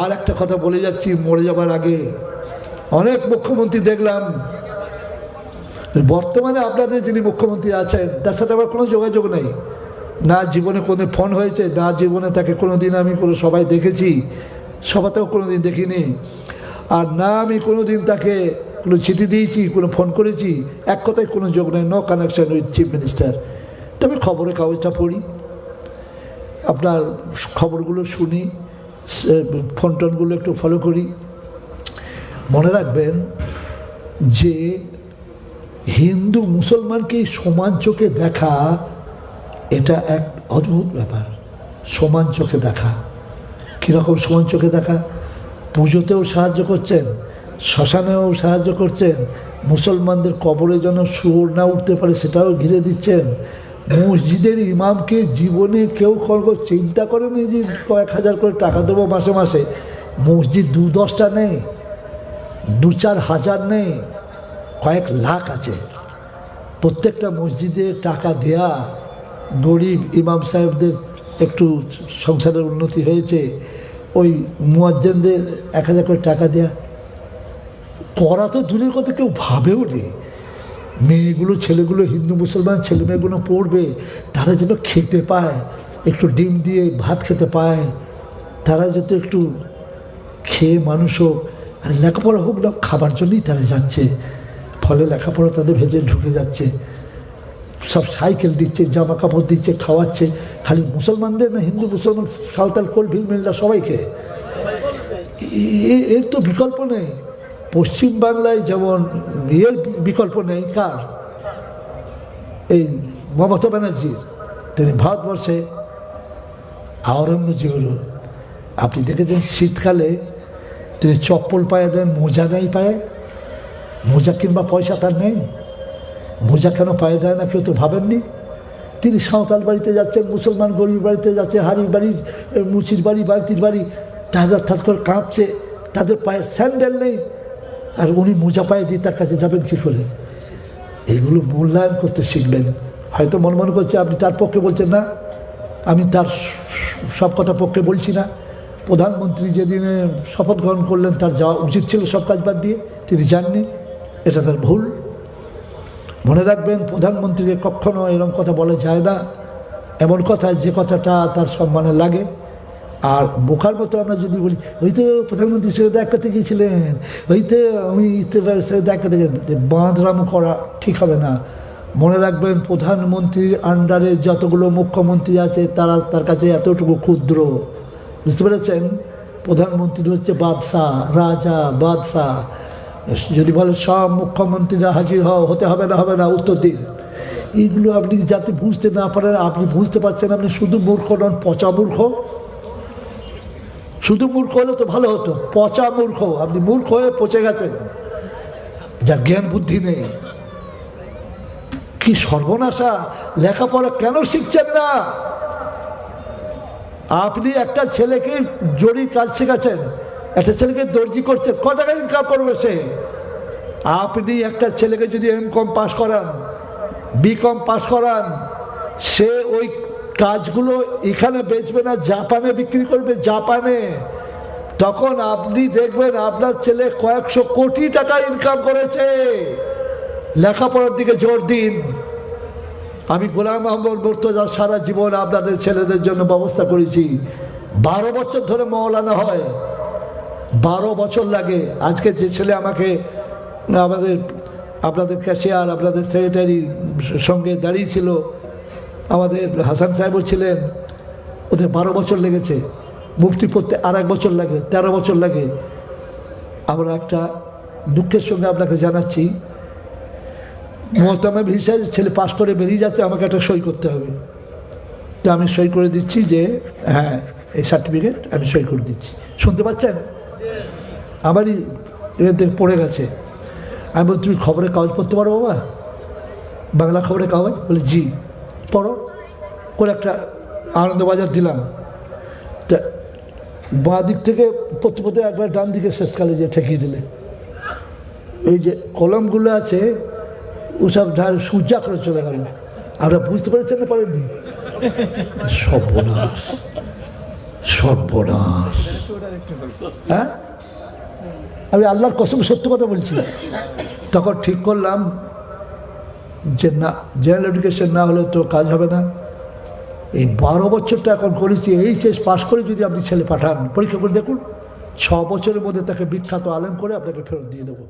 আর একটা কথা বলে যাচ্ছি, মরে যাবার আগে। অনেক মুখ্যমন্ত্রী দেখলাম, বর্তমানে আপনাদের যিনি মুখ্যমন্ত্রী আছেন, তার সাথে আমার কোনো যোগাযোগ নেই। না জীবনে কোনো ফোন হয়েছে, না জীবনে তাকে কোনো দিন আমি কোনো সবাই দেখেছি, সভাতেও কোনো দিন দেখিনি। আর না আমি কোনো দিন তাকে কোনো চিঠি দিয়েছি, কোনো ফোন করেছি, এক কথায় কোনো যোগ নেই no connection with chief minister তবে খবরের কাগজটা পড়ি। আপনার খবরগুলো শুনি ফোন টোনগুলো একটু ফলো করি। মনে রাখবেন যে হিন্দু মুসলমানকে সমান চোখে দেখা, এটা এক অদ্ভুত ব্যাপার। সমান চোখে দেখা। কীরকম সমান চোখে দেখা? পুজোতেও সাহায্য করছেন, শ্মশানেও সাহায্য করছেন, মুসলমানদের কবরে যেন সুর না উঠতে পারে সেটাও ঘিরে দিচ্ছেন। মসজিদের ইমামকে জীবনে কেউ কখনো চিন্তা করেনি যে কয়েক হাজার করে টাকা দেবো মাসে মাসে। মসজিদ দু দশটা নেই, দু চার হাজার নেই, কয়েক লাখ আছে। প্রত্যেকটা মসজিদে টাকা দেয়া গরিব ইমাম সাহেবদের একটু সংসারের উন্নতি হয়েছে। ওই মুয়াজ্জেনদের এক হাজার করে টাকা দেয়া। করা তো দূরের কথা, কেউ ভাবেও নেই। মেয়েগুলো, ছেলেগুলো, হিন্দু, মুসলমান, ছেলে মেয়েগুলো পড়বে, তারা যেন খেতে পায়, একটু ডিম দিয়ে ভাত খেতে পায়, তারা যাতে একটু খেয়ে মানুষ হোক। আর লেখাপড়া হোক না, খাবার জন্যই তারা যাচ্ছে। ফলে লেখাপড়া তাদের ভেজে ঢুকে যাচ্ছে। সব সাইকেল দিচ্ছে জামা কাপড় দিচ্ছে, খাওয়াচ্ছে। খালি মুসলমানদের না, হিন্দু, মুসলমান, সাঁওতাল কোল ভিল মিল্লা সবাইকে? এর তো বিকল্প নেই। পশ্চিম বাংলায় যেমন এর বিকল্প নেই, কার? এই মমতা ব্যানার্জির। তিনি ভারতবর্ষে আওরঙ্গজেবেরও আপনি দেখেছেন শীতকালে তিনি চপ্পল পায়ে দেন, মোজা নেই পায়ে। মোজা কিংবা পয়সা তার নেই। মোজা কেন পায়ে দেয় না কেউ তো ভাবেননি? তিনি সাঁওতাল বাড়িতে যাচ্ছেন, মুসলমান গরিব বাড়িতে যাচ্ছে হাড়ি বাড়ি মুচির বাড়ি বাড়তির বাড়ি। তাদের থাত করে কাঁপছে, তাদের পায়ে স্যান্ডেল নেই। আর উনি মোজা পায়ে দিয়ে তার কাছে যাবেন কী করে? এগুলো মূল্যায়ন করতে শিখবেন হয়তো মনে মনে করছে, আপনি তার পক্ষে বলছেন না। আমি তার সব কথা পক্ষে বলছি না। প্রধানমন্ত্রী যেদিনে শপথ গ্রহণ করলেন, তার যাওয়া উচিত ছিল সব কাজ বাদ দিয়ে। তিনি যাননি। এটা তার ভুল। মনে রাখবেন, প্রধানমন্ত্রীকে কখনো এরকম কথা বলা যায় না। এমন কথা, যে কথাটা তার সম্মানে লাগে। আর বোকার মতো আমরা যদি বলি, ওই তো প্রধানমন্ত্রীর সঙ্গে দেখা করতে গিয়েছিলেন ওই তো আমি ইত্তেফাকের সঙ্গে দেখা করতে গিয়ে বাঁধরাম করা ঠিক হবে না। মনে রাখবেন, প্রধানমন্ত্রীর আন্ডারে যতগুলো মুখ্যমন্ত্রী আছে, তারা তার কাছে এতটুকু ক্ষুদ্র। বুঝতে পেরেছেন? প্রধানমন্ত্রী হচ্ছে বাদশাহ, রাজা, বাদশাহ। যদি বলে সব মুখ্যমন্ত্রীরা হাজির হও হতে হবে না হবে না, উত্তর দিন। এইগুলো আপনি যাতে বুঝতে না পারেন, আপনি বুঝতে পারছেন, আপনি শুধু মূর্খ নন, পচা মূর্খ। শুধু মূর্খ হলে তো ভালো হতো। পচা মূর্খ, আপনি মূর্খ হয়ে পচে গেছেন। যার জ্ঞান বুদ্ধি নেই। কি সর্বনাশা, লেখাপড়া কেন শিখছেন না? আপনি একটা ছেলেকে জড়ি কাজ শেখাচ্ছেন, একটা ছেলেকে দর্জি করছেন ক টাকা ইনকাম করবে সে? আপনি একটা ছেলেকে যদি এম কম পাস করান বি কম পাস করান, সে ওই কাজগুলো এখানে বেচবে না, জাপানে বিক্রি করবে, জাপানে। তখন আপনি দেখবেন আপনার ছেলে কয়েকশো কোটি টাকা ইনকাম করেছে। লেখাপড়ার দিকে জোর দিন। আমি গোলাম মোহাম্মদ মুর্তজা সারা জীবন আপনাদের ছেলেদের জন্য ব্যবস্থা করেছি। বারো বছর ধরে মৌলানা হয়। বারো বছর লাগে। আজকে যে ছেলে আমাকে, আমাদের, আপনাদের ক্যাশিয়ার আপনাদের সেক্রেটারির সঙ্গে দাঁড়িয়েছিল আমাদের হাসান সাহেবও ছিলেন ওদের বারো বছর লেগেছে, মুক্তি পড়তে আর এক বছর লাগে, তেরো বছর লাগে। আমরা একটা দুঃখের সঙ্গে আপনাকে জানাচ্ছি মোহতামা ভিসায় ছেলে পাস করে বেরিয়ে যাচ্ছে, আমাকে একটা সই করতে হবে। তো আমি সই করে দিচ্ছি যে হ্যাঁ এই সার্টিফিকেট আমি সই করে দিচ্ছি। শুনতে পাচ্ছেন? আমারই থেকে পড়ে গেছে। আমি বলি তুমি খবরের কাগজ পড়তে পারো বাবা? বাংলা খবরের কাগজ? বলে, জি। পড়ো, করে একটা আনন্দবাজার দিলাম। তা বাঁ দিক থেকে পড়তে পড়তে একবার ডান দিকে শেষকালে যে ঠেকিয়ে দিলে। এই যে কলমগুলো আছে, ওসব ধার সূর্যা করে চলে গেল। আপনারা বুঝতে পেরেছেন না পারেননি? সর্বনাশ সর্বনাশ। হ্যাঁ? আমি আল্লাহর কসম সত্য কথা বলছি। তখন ঠিক করলাম যে না জেনারেল এডুকেশন না হলে তো কাজ হবে না। এই বারো বছরটা এখন করেছি এইচএস পাশ করে যদি আপনি ছেলে পাঠান, পরীক্ষা করে দেখুন, ছ বছরের মধ্যে তাকে বিখ্যাত আলেম করে আপনাকে ফেরত দিয়ে দেবো।